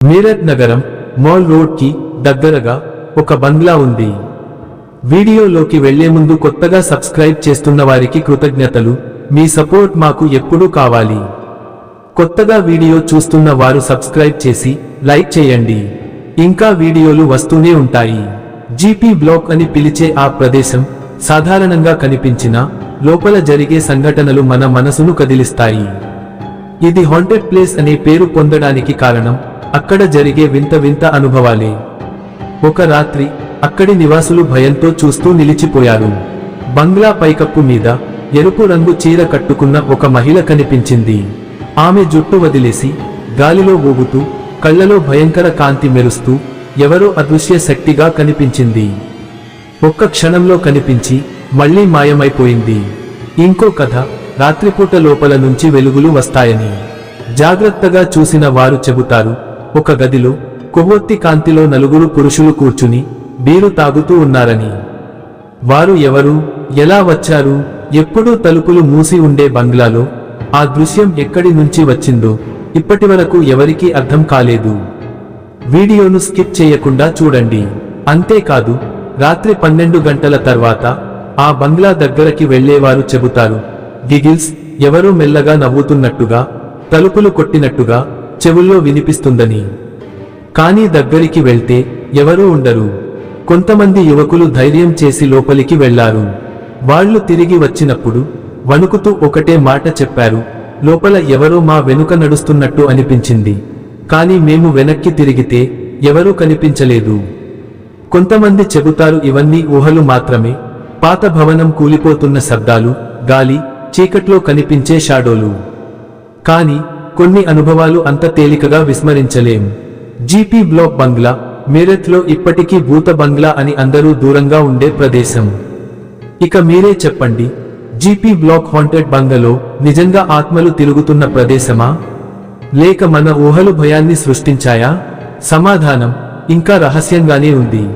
మీరట్ నగరం మాల్ రోడ్కి దగ్గరగా ఒక బంగ్లా ఉంది. వీడియోలోకి వెళ్ళే ముందు కొత్తగా సబ్స్క్రైబ్ చేస్తున్న వారికి కృతజ్ఞతలు. మీ సపోర్ట్ మాకు ఎప్పుడూ కావాలి. కొత్తగా వీడియో చూస్తున్న వారు సబ్స్క్రైబ్ చేసి లైక్ చేయండి. ఇంకా వీడియోలు వస్తూనే ఉంటాయి. జీపీ బ్లాక్ అని పిలిచే ఆ ప్రదేశం సాధారణంగా కనిపించిన లోపల జరిగే సంఘటనలు మన మనసును కదిలిస్తాయి. ఇది హాంటెడ్ ప్లేస్ అనే పేరు పొందడానికి కారణం అక్కడ జరిగే వింత వింత అనుభవాలే. ఒక రాత్రి అక్కడి నివాసులు భయంతో చూస్తూ నిలిచిపోయారు. బంగ్లా పైకప్పు మీద ఎరుపు రంగు చీర కట్టుకున్న ఒక మహిళ కనిపించింది. ఆమె జుట్టు వదిలేసి గాలిలో ఊగుతూ కళ్ళలో భయంకర కాంతి మెరుస్తూ ఎవరో అదృశ్య శక్తిగా కనిపించింది. ఒక్క క్షణంలో కనిపించి మళ్ళీ మాయమైపోయింది. ఇంకో కథ రాత్రిపూట లోపల నుంచి వెలుగులు వస్తాయని. జాగ్రత్తగా చూసిన వారు చెబుతారు ఒక గదిలో కొవ్వొత్తి కాంతిలో నలుగురు పురుషులు కూర్చుని బీరు తాగుతూ ఉన్నారని. వారు ఎవరు ఎలా వచ్చారు ఎప్పుడూ తలుపులు మూసి ఉండే బంగ్లాలో ఆ దృశ్యం ఎక్కడి నుంచి వచ్చిందో ఇప్పటివరకు ఎవరికీ అర్థం కాలేదు. వీడియోను స్కిప్ చేయకుండా చూడండి. అంతేకాదు రాత్రి పన్నెండు గంటల తర్వాత ఆ బంగ్లా దగ్గరకి వెళ్ళేవారు చెబుతారు గిగిల్స్ ఎవరో మెల్లగా నవ్వుతున్నట్టుగా తలుపులు కొట్టినట్టుగా చెవుల్లో వినిపిస్తుందని. కానీ దగ్గరికి వెళ్తే ఎవరూ ఉండరు. కొంతమంది యువకులు ధైర్యం చేసి లోపలికి వెళ్ళారు. వాళ్ళు తిరిగి వచ్చినప్పుడు వణుకుతూ ఒకటే మాట చెప్పారు. లోపల ఎవరో మా వెనుక నడుస్తున్నట్టు అనిపించింది. కానీ మేము వెనక్కి తిరిగితే ఎవరూ కనిపించలేదు. కొంతమంది చెబుతారు ఇవన్నీ ఊహలు మాత్రమే. పాత భవనం కూలిపోతున్న శబ్దాలు గాలి చీకట్లో కనిపించే షాడోలు. కానీ కొన్ని అనుభవాలు అంత తేలికగా విస్మరించలేం. జీపీ బ్లాక్ బంగ్లా మీరత్లో ఇప్పటికీ భూత బంగ్లా అని అందరూ దూరంగా ఉండే ప్రదేశం. ఇక మీరే చెప్పండి జీపీ బ్లాక్ హాంటెడ్ బంగలో నిజంగా ఆత్మలు తిరుగుతున్న ప్రదేశమా? లేక మన ఊహలు భయాన్ని సృష్టించాయా? సమాధానం ఇంకా రహస్యంగానే ఉంది.